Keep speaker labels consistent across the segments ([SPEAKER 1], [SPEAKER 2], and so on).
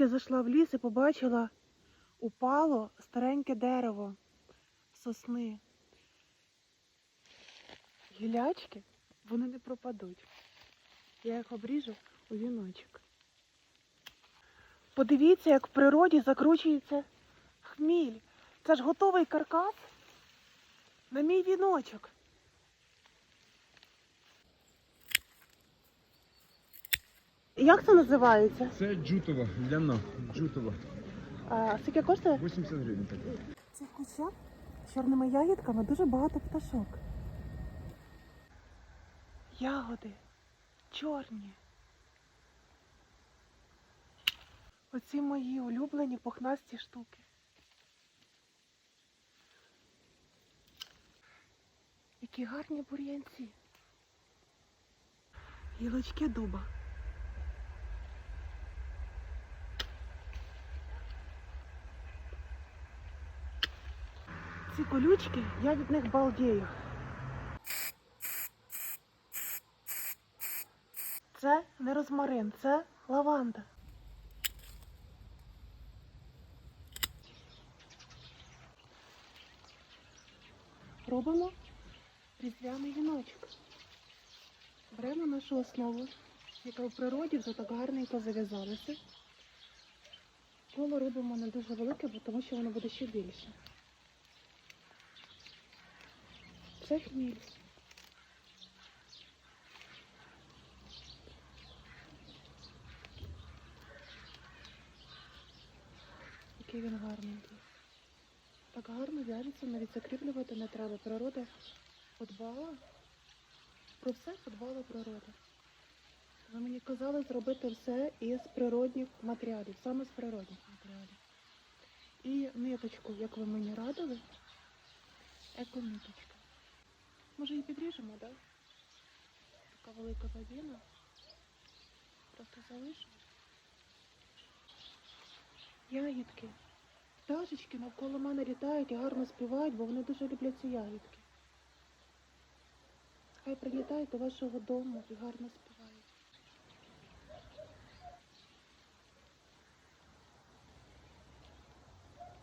[SPEAKER 1] Тільки зайшла в ліс і побачила, упало стареньке дерево сосни. Гілячки, вони не пропадуть. Я їх обріжу у віночок. Подивіться, як в природі закручується хміль. Це ж готовий каркас на мій віночок. Як це називається?
[SPEAKER 2] Це джутова, ляна, джутова.
[SPEAKER 1] А, скільки коштує?
[SPEAKER 2] 80 гривень так.
[SPEAKER 1] В цих кущах з чорними ягідками дуже багато пташок. Ягоди чорні. Оці мої улюблені пухнасті штуки. Які гарні бур'янці. Гілочки дуба. Ці колючки, я від них балдію. Це не розмарин, це лаванда. Робимо різдвяний віночок. Беремо нашу основу, яка в природі вже так гарненько зав'язалася. Коло робимо не дуже велике, тому що воно буде ще більше. Це хміль. Який він гарненький. Так гарно в'яжеться, навіть закріплювати не треба. Природа подбала. Про все подбала природа. Ви мені казали зробити все із природних матеріалів, саме з природних матеріалів. І ниточку, як ви мені радили, екониточка. Може її підріжемо, так? Така велика бабіна. Просто залишимо. Ягідки. Пташечки навколо мене літають і гарно співають, бо вони дуже люблять ці ягідки. Хай прилітають до вашого дому і гарно співають.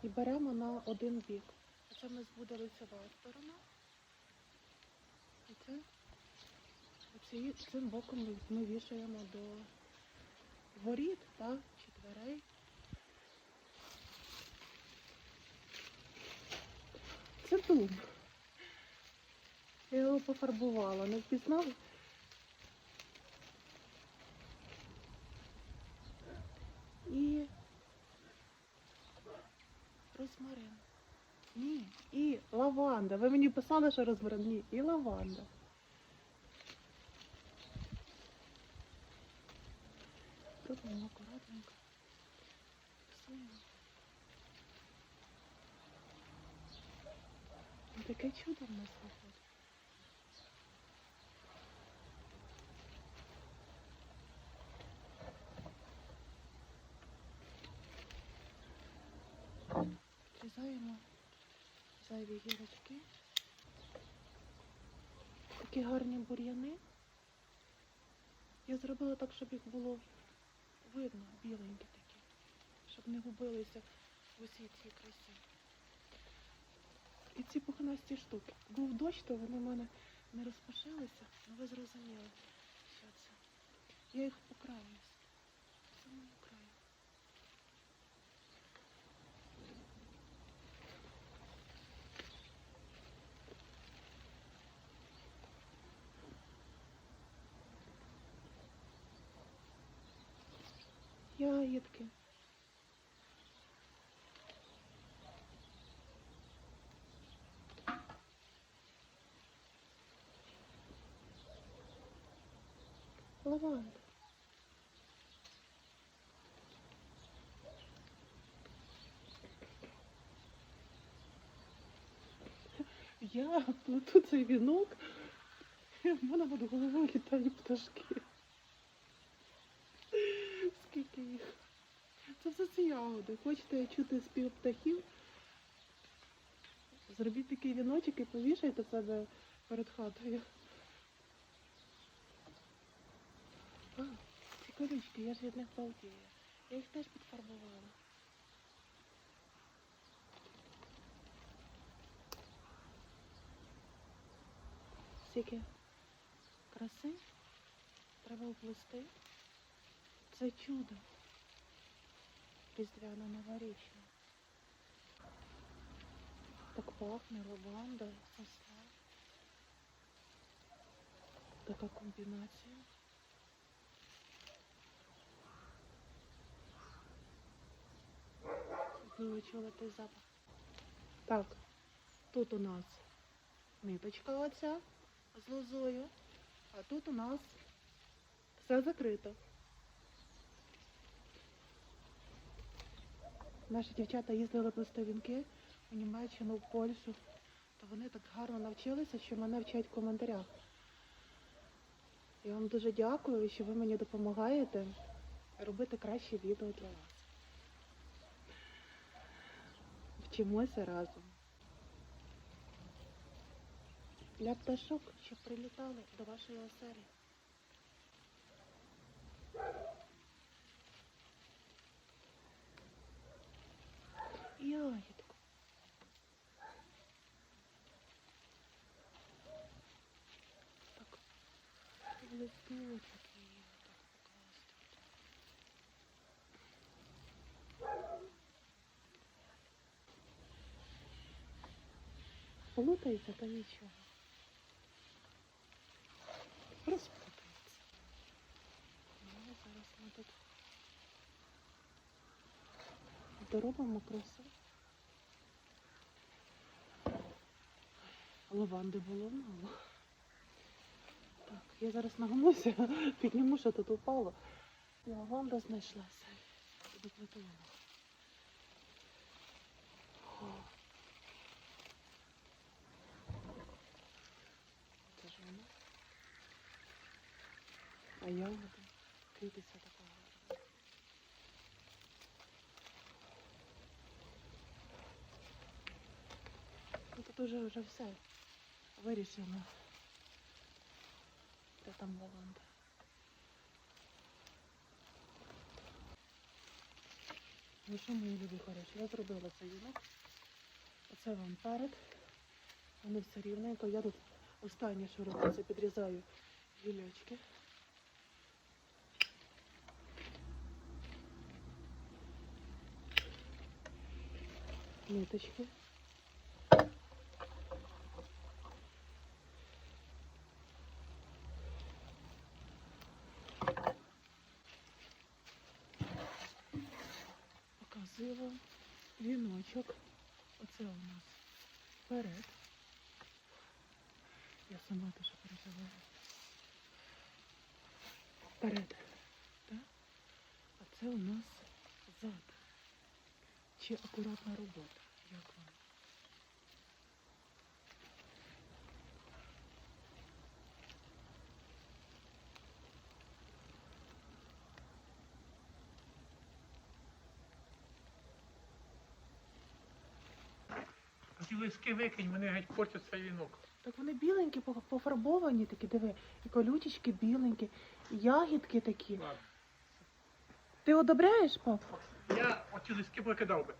[SPEAKER 1] І беремо на один бік. Це в нас буде лицева. Цим боком ми, ми вішаємо до воріт та, чи дверей. Це дуб. Я його пофарбувала, не впізнали? І розмарин. Ні, і лаванда. Ви мені писали, що розмарин. Ні, і лаванда. Робимо акуратненько. Ну, Таке чудо в нас виходить. Відрізаємо зайві гірочки. Такі гарні бур'яни. Я зробила так, щоб їх було видно, біленькі такі, щоб не губилися в усій цій красі. І ці пухнасті штуки. Був дощ, то вони в мене не розпашилися, але ви зрозуміли, що це. Я їх по Ягідки. Лаванда. Я плету цей вінок, в мене над головою літають пташки. Скільки їх? Це все ці ягоди. Хочете чути спів птахів? Зробіть такий віночок і повішайте себе перед хатою. А, ці колючки, я ж від них балдію. Я їх теж підфарбувала. Скільки краси треба оплести. Це чудо. Різдвяна новорічна. Так пахне лаванда, сосна. Така комбінація. Ви чули запах? Так, тут у нас ниточка оця з лозою, а тут у нас все закрито. Наші дівчата їздили плести вінки у Німеччину, в Польщу, то вони так гарно навчилися, що мене вчать в коментарях. Я вам дуже дякую, що ви мені допомагаєте робити кращі відео для вас. Вчимося разом. Для пташок, щоб прилітали до вашої оселі. Ягідку. Так, листочок її так покласти. Плутається, то нічого. Розплутається. Ну, зараз ми тут доробимо красу. Лаванди було мало. Так, я зараз нагнуся, підніму, що тут упало. Лаванда знайшлася. Це ж вона. А ягоди квітиться такого. Ну тут уже вже все вирішено. Де там лаванда? Ну що, мої любі хороші, я зробила цей вінок. Оце вам перед. Вони все рівненько. Я тут останнє, що роблю, це підрізаю гілячки. Ниточки. Вам віночок. Оце у нас вперед. Я сама дуже переживаю. Вперед. Так? А це у нас зад. Чи акуратна робота? Як вам?
[SPEAKER 3] Ті лиски викинь, вони геть портяться вінок.
[SPEAKER 1] Так вони біленькі, пофарбовані такі, диви, і колючечки біленькі, і ягідки такі. Ти одобряєш, пап?
[SPEAKER 3] Я оці лиски покидав би.